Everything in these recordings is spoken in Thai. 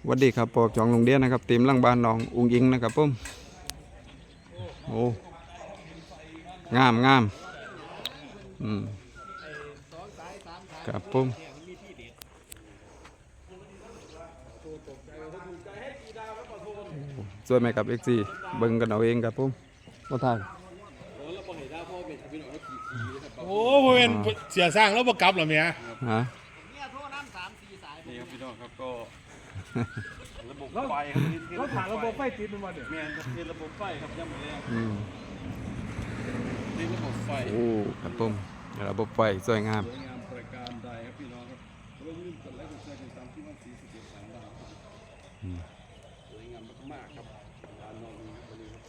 สวัสดีครับปอกจองโรงเรียนนะครับเต็มหลังบ้านน้องอุงยิงนะครับผมโอ้งามงามอืมครับผมสวยไหมครับเอ็กซีเบิ่งกันเอาเองครับผมมาทางโอ้โหเป็นเสียสร้างแล้วประกลับเหรอเมียฮะนี่ครับพี่น้องครับก็ ระบบไฟครับนี่คือเราถางระบบไฟติดมันมาเดี๋ยวแมนครับคือระบบไฟครับย่ำแรงอืมนี่ระบบไฟโอ้ครับผมระบบไฟสวยงามสวยงามประการใดครับพี่น้องครับเราลืมกดไลค์กดแชร์กดติดตามที่มันสีสะเก็ดสามดาวครับสวยงามมากๆครับร้านน้องนี้ครับวันนี้ครับ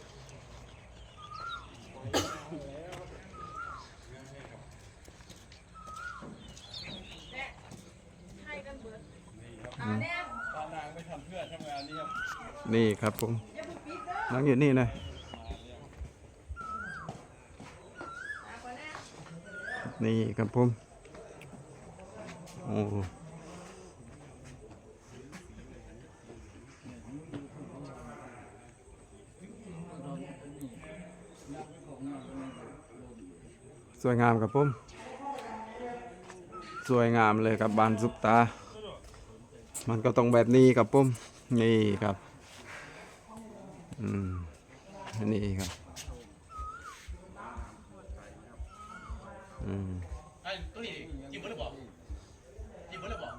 ให้กันเบิด ตานางไม่ทำเพื่อทำงานนี่ครับ นี่ครับผมนั่งอยู่นี่นะนี่ครับผมโอ้สวยงามครับผม สวยงามเลยครับบานซุปตา มันก็ต้องแบบนี้ครับผม นี่ครับ อืมนี่ครับอืมไอ้ตัวนี้จิ้มเบอร์เลยบอกจิ้มเบอร์เลยบอก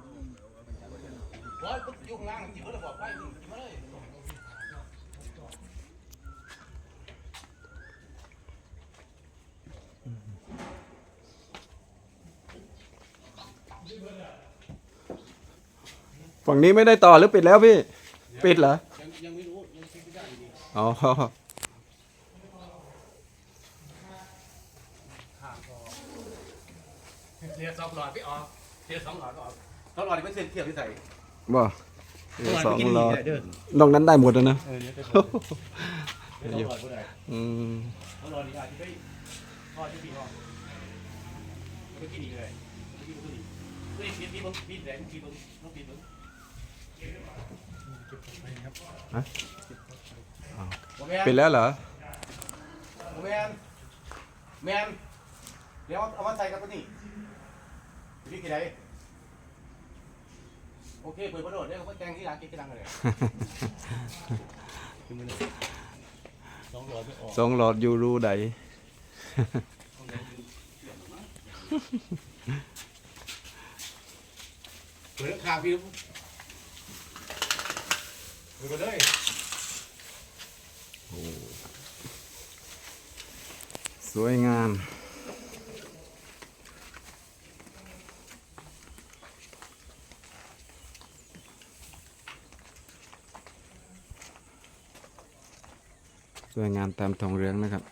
ร้อยปุ๊บอยู่ข้างล่างจิ้มเบอร์เลยบอกไปจิ้มเบอร์เลยฝั่งนี้ไม่ได้ต่อหรือปิดแล้วพี่ ปิดเหรอ อ๋อเสียสองหลอดไปออกเสียสองหลอดออกสองหลอดนี่เป็นเส้นเทียบที่ใส่บ่เดี๋ยสองรอด้อลงนั้นได้หมดแล้วนะเออเนี่ยเป็นสองหลอดก็ได้อืมสองหลอดนี่อาจจะไปทอดที่ปีนออกไม่กินอีกเลยไม่กินตัวนี้ตัวนี้ปีนปีนปีนแดงปีนต้องปีน ปิดแล้วเหรอแมนแมนเดี๋ยวเอามาใส่กับตัวนี้พี่กี่ไดโอเคเปิดประโดดเดี๋ยวเขาแกงที่ร้านกินที่ร้านกันเลยสองหลอดไม่ออกสองหลอดอยู่รูใดเปิดข้างพี่เปิดไปเลย สวยงาม สวยงามตามทองเรืองนะครับ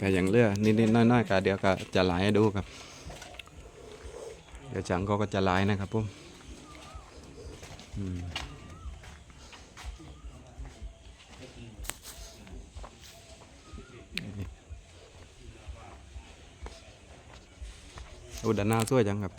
ก็อย่างเลือนิดๆน้อยๆก็เดี๋ยวก็จะไลายให้ดูครับ เดี๋ยวจังก็ก็จะไลายนะครับผม อุดานหน้าสวยจังครับ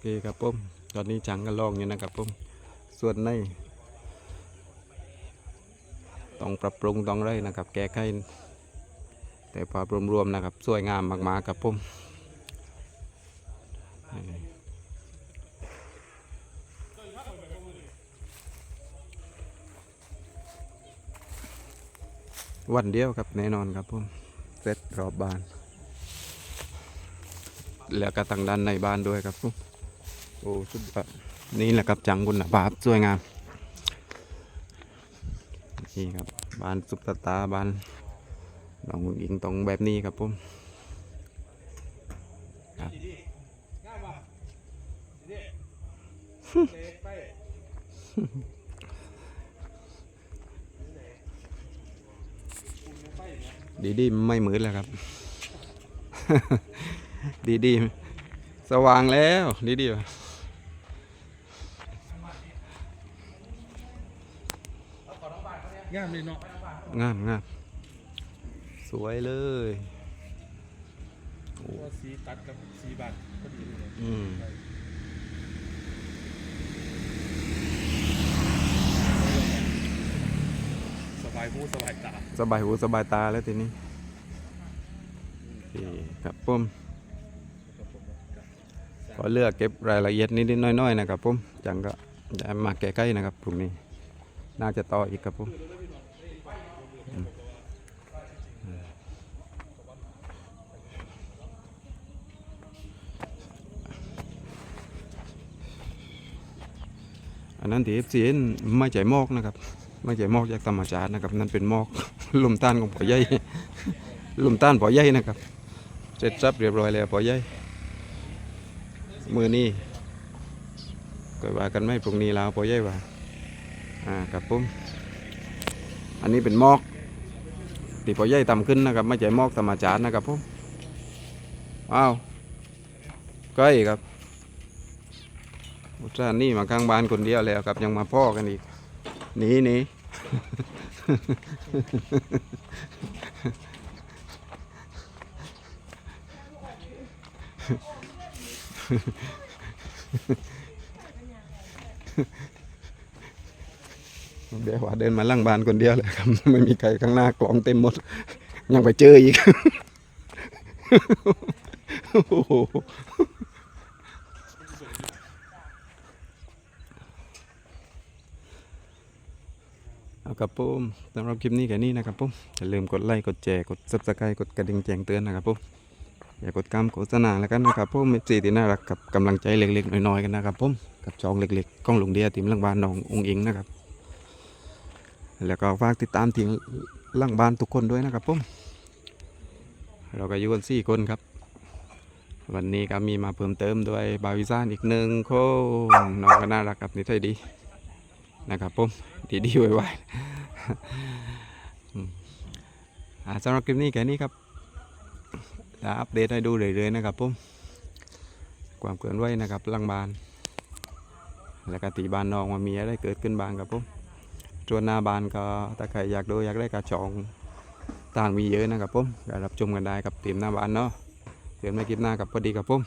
เคครับผมตอนนี้จังก็ลองอยู่นะครับผมส่วนในต้องปรับปรุงต้องไรนะครับ แก้ไขแต่ภาพรวมๆนะครับ สวยงามมากๆครับผมวันเดียวครับแน่นอนครับผมเซตรอบบ้าน แล้วก็ทางด้านในบ้านด้วยครับผม โอ้สุดยอดนี่แหละครับจังคุณภาพสวยงาม นี่ครับบ้านซุปตาตาบ้านน้องหญิงตรงแบบนี้ครับผมครับดีดีไม่เหมือนแล้วครับ ดีดีสว่างแล้ว ดีดี งามเลยเนาะงามงามสวยเลยว่าสีตัดกับสีบาทพอดีเลยอืมสบายหูสบายตาสบายหูสบายตาแล้วทีนี้นี่ครับผมขอเลือกเก็บรายละเอียดนิดๆน้อยๆนะครับผมจังก็จะมาแก้ไขนะครับพรุ่งนี้น่าจะต่ออีกครับผมอืม นนั้นที่เอฟซีไม่ใช่มอกนะครับ ไม่ใช่มอกจากธรรมชาตินะครับ นั่นเป็นมอกลมต้านของปอใหญ่ลมต้านปอใหญ่นะครับ เสร็จสับเรียบร้อยแล้วปอใหญ่มือนี้ก็ว่ากันไม่พรุ่งนี้แล้วปอใหญ่ว่าอ่าครับผมอันนี้เป็นมอกที่ปอใหญ่ทำขึ้นนะครับ ไม่ใช่มอกธรรมชาตินะครับผมอ้าวก้อยครับ อุตส่าห์นี่มาข้างบ้านคนเดียวแล้วครับยังมาพ่อกันอีกหนีหนีเดี๋ยวว่าเดินมาล่างบ้านคนเดียวเลยครับ ไม่มีใครข้างหน้ากลองเต็มหมด ยังไปเจออีก โอ้โหเอา ครับผมสำหรับคลิปนี้แค่นี้นะครับผมอย่าลืมกดไลค์กดแชร์กด subscribe กดกระดิ่งแจ้งเตือนนะครับผมอย่ากดกำโฆษณาแล้วกันนะครับผมเป็นสิ่งที่น่ารักกับกำลังใจเล็กๆน้อยๆกันนะครับผมกับช่องเล็กๆกล้องหลงเดียทีมล่างบ้านน้ององอิงนะครับ แล้วก็ฝากติดตามทีมล่างบ้านทุกคนด้วยนะครับผมเราก็อยู่กันสี่คนครับ วันนี้ก็มีมาเพิ่มเติมด้วยบาวิซานอีกหนึ่งโคนน้องก็น่ารักครับนิสัยดี นะครับผมดีดีๆไวๆอืมอ่าสำหรับคลิปนี้แค่นี้ครับจะอัปเดตให้ดูเรื่อยๆนะครับผมความเคลื่อนไหวนะครับลังบาน แล้วก็ตีบ้านน้องว่ามีอะไรเกิดขึ้นบ้างครับผมส่วนหน้าบานก็ถ้าใครอยากดูอยากได้กระจองต่างมีเยอะนะครับผมรับชมกันได้กับทีมหน้าบานเนาะเดี๋ยวไม่คลิปหน้ากับพอดีกับผม